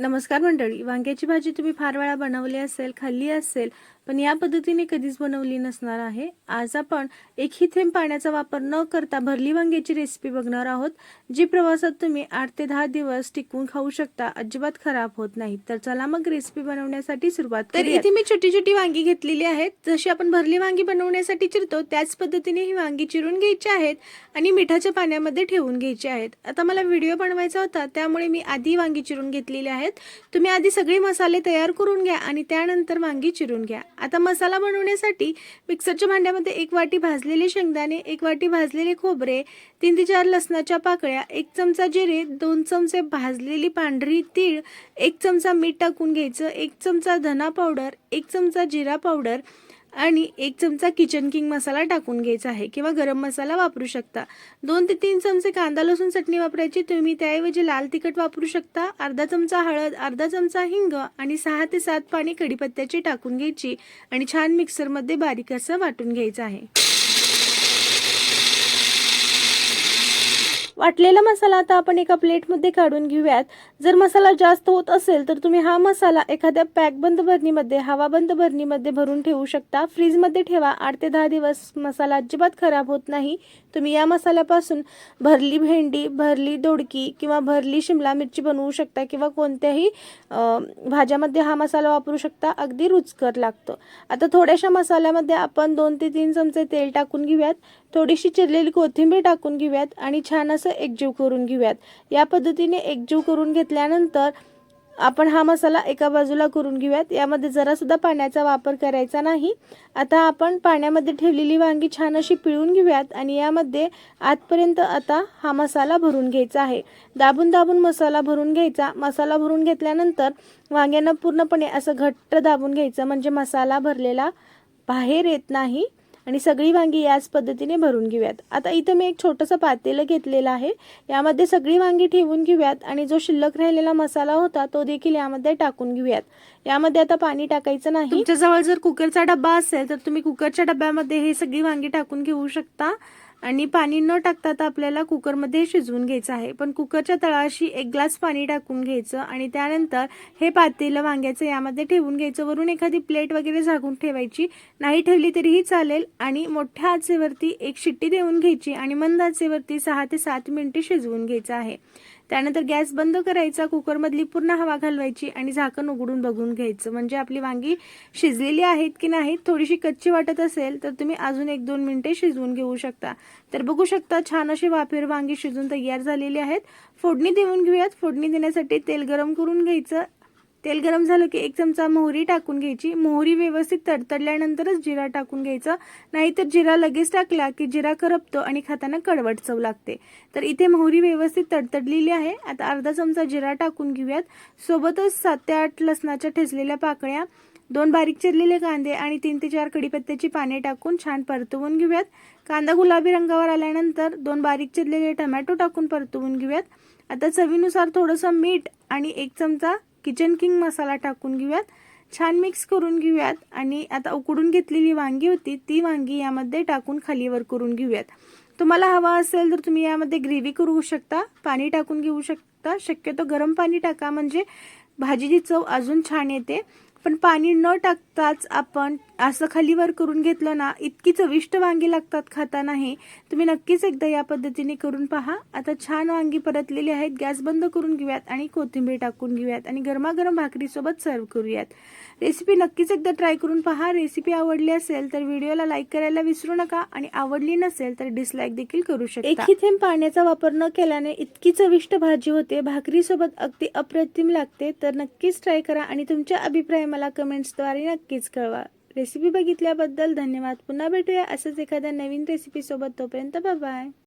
नमस्कार मंडळी वांग्याची भाजी तुम्ही फार वेळा बनवली असेल खाल्ली असेल पण या पद्धतीने कधीच बनवली नसणार आहे. आज आपण एकही थेंब पाण्याचा वापर न करता भरली वांग्याची रेसिपी बघणार आहोत जी प्रवासात तुम्ही आठ ते दहा दिवस टिकवून खाऊ शकता. अजिबात खराब होत नाही. तर चला मग रेसिपी बनवण्यासाठी सुरुवात तर इथे मी छोटी छोटी वांगी घेतलेली आहेत. जशी आपण भरली वांगी बनवण्यासाठी चिरतो त्याच पद्धतीने ही वांगी चिरून घ्यायची आहेत आणि मिठाच्या पाण्यामध्ये ठेवून घ्यायची आहेत. आता मला व्हिडिओ बनवायचा होता त्यामुळे मी आधी वांगी चिरून घेतलेली आहेत. तुम्ही आधी सगळे मसाले तयार करून घ्या आणि त्यानंतर वांगी चिरून घ्या. आता मसाला बनवण्यासाठी मिक्सरच्या भांड्यामध्ये एक वाटी भाजलेले शेंगदाणे एक वाटी भाजलेले खोबरे तीन ते चार लसणाच्या पाकळ्या एक चमचा जिरे दोन चमचे भाजलेली पांढरी तीळ एक चमचा मीठ टाकून घ्यायचं एक चमचा धना पावडर एक चमचा जिरा पावडर आणि एक चमचा किचन किंग मसाला टाकून घ्यायचा आहे किंवा गरम मसाला वापरू शकता. दोन ते तीन चमचे कांदा लसूण चटणी वापरायची. तुम्ही त्याऐवजी लाल तिखट वापरू शकता. अर्धा चमचा हळद अर्धा चमचा हिंग आणि सहा ते सात पाणी कढीपत्त्याची टाकून घ्यायची आणि छान मिक्सरमध्ये बारीक असं वाटून घ्यायचं आहे. वाटलेला मसाला आता आपण एका प्लेटमध्ये काढून घेऊयात. जर मसाला जास्त होत असेल तर तुम्ही हा मसाला एखाद्या पॅकबंद भरणीमध्ये हवाबंद भरणीमध्ये भरून ठेवू शकता. फ्रीजमध्ये ठेवा. आठ ते दहा दिवस मसाला अजिबात खराब होत नाही. तुम्ही या मसाल्यापासून भरली भेंडी भरली दोडकी किंवा भरली शिमला मिरची बनवू शकता किंवा कोणत्याही भाज्यामध्ये हा मसाला वापरू शकता. अगदी रुचकर लागतो. आता थोड्याशा मसाल्यामध्ये आपण दोन ते तीन चमचे तेल टाकून घेऊयात. थोडीशी चिरलेली कोथिंबीर टाकून घेऊयात आणि छान असं एकजीव करून घेऊयात. या पद्धतीने एकजीव करून घेतल्यानंतर आपण हा मसाला एका बाजूला करून घेऊयात. यामध्ये जरासुद्धा पाण्याचा वापर करायचा नाही. आता आपण पाण्यामध्ये ठेवलेली वांगी छान अशी पिळून घेऊयात आणि यामध्ये आतपर्यंत आता हा मसाला भरून घ्यायचा आहे. दाबून दाबून मसाला भरून घ्यायचा. मसाला भरून घेतल्यानंतर वांग्यांना पूर्णपणे असं घट्ट दाबून घ्यायचं. म्हणजे मसाला भरलेला बाहेर येत नाही. आणि सगळी वांगी याच पद्धतीने भरून घेऊयात. आता इथं मी एक छोटंसं पातेलं घेतलेलं आहे. यामध्ये सगळी वांगी ठेवून घेऊयात आणि जो शिल्लक राहिलेला मसाला होता तो देखील यामध्ये टाकून घेऊयात. यामध्ये आता पाणी टाकायचं नाही. तुमच्याजवळ जर कुकरचा डब्बा असेल तर तुम्ही कुकरच्या डब्यामध्ये हे सगळी वांगी टाकून घेऊ शकता. आणि पाणी न टाकता आता आपल्याला कुकरमध्ये शिजवून घ्यायचं आहे. पण कुकरच्या तळाशी एक ग्लास पाणी टाकून घ्यायचं आणि त्यानंतर हे पातेलं वांग्याचं यामध्ये ठेवून घ्यायचं. वरून एखादी प्लेट वगैरे झाकून ठेवायची. नाही ठेवली तरीही चालेल आणि मोठ्या आचेवरती एक शिट्टी देऊन घ्यायची आणि मंद आचेवरती सहा ते सात मिनिटे शिजवून घ्यायचं आहे. त्यानंतर गॅस बंद करायचा कुकरमधली पूर्ण हवा घालवायची आणि झाकण उघडून बघून घ्यायचं. म्हणजे आपली वांगी शिजलेली आहेत की नाहीत थोडीशी कच्ची वाटत असेल तर तुम्ही अजून एक दोन मिनिटे शिजवून घेऊ शकता. तर बघू शकता छान अशी वाफेर वांगी शिजून तयार झालेली आहेत. फोडणी देऊन घेऊयात. फोडणी देण्यासाठी तेल गरम करून घ्यायचं. तेल गरम झालं की एक चमचा मोहरी टाकून घ्यायची. मोहरी व्यवस्थित तडतडल्यानंतरच जिरा टाकून घ्यायचा. नाहीतर जिरा लगेच टाकला की जिरा करपतो आणि खाताना कडवट चव लागते. तर इथे मोहरी व्यवस्थित तडतडलेली आहे. आता अर्धा चमचा जिरा टाकून घेऊयात. सोबतच सात ते आठ लसणाच्या ठेचलेल्या पाकळ्या दोन बारीक चिरलेले कांदे आणि तीन ते चार कडीपत्त्याची पाने टाकून छान परतवून घेऊयात. कांदा गुलाबी रंगावर आल्यानंतर दोन बारीक चिरलेले टमॅटो टाकून परतवून घेऊयात. आता चवीनुसार थोडंसं मीठ आणि एक चमचा किचन किंग मसाला टाकून घेऊयात. छान मिक्स करून घेऊयात. आणि आता उकडून घेतलेली वांगी होती ती वांगी यामध्ये टाकून खालीवर करून घेऊयात. तुम्हाला हवा असेल तर तुम्ही यामध्ये ग्रेव्ही करू शकता पाणी टाकून घेऊ शकता. शक्यतो गरम पाणी टाका म्हणजे भाजीची चव अजून छान येते. पण पाणी न टाकताच आपण असं खालीवर करून घेतलं ना इतकी चविष्ट वांगी लागतात खातानाही. तुम्ही नक्कीच एकदा या पद्धतीने करून पहा. आता छान वांगी परतलेली आहेत गॅस बंद करून घेऊयात आणि कोथिंबीर टाकून घेऊयात आणि गरमागरम भाकरीसोबत सर्व करूयात. रेसिपी नक्कीच एकदा ट्राय करून पहा. रेसिपी आवडली असेल तर व्हिडिओला लाईक करायला विसरू नका आणि आवडली नसेल तर डिसलाईक देखील करू शकता. एकही थेंब पाण्याचा वापर न केल्याने इतकी चविष्ट भाजी होते. भाकरीसोबत अगदी अप्रतिम लागते. तर नक्कीच ट्राय करा आणि तुमच्या अभिप्राय मला कमेंट्सद्वारे नक्कीच कळवा. रेसिपी बघितल्याबद्दल धन्यवाद. पुन्हा भेटूया असंच एखाद्या नवीन रेसिपीसोबत तोपर्यंत बाय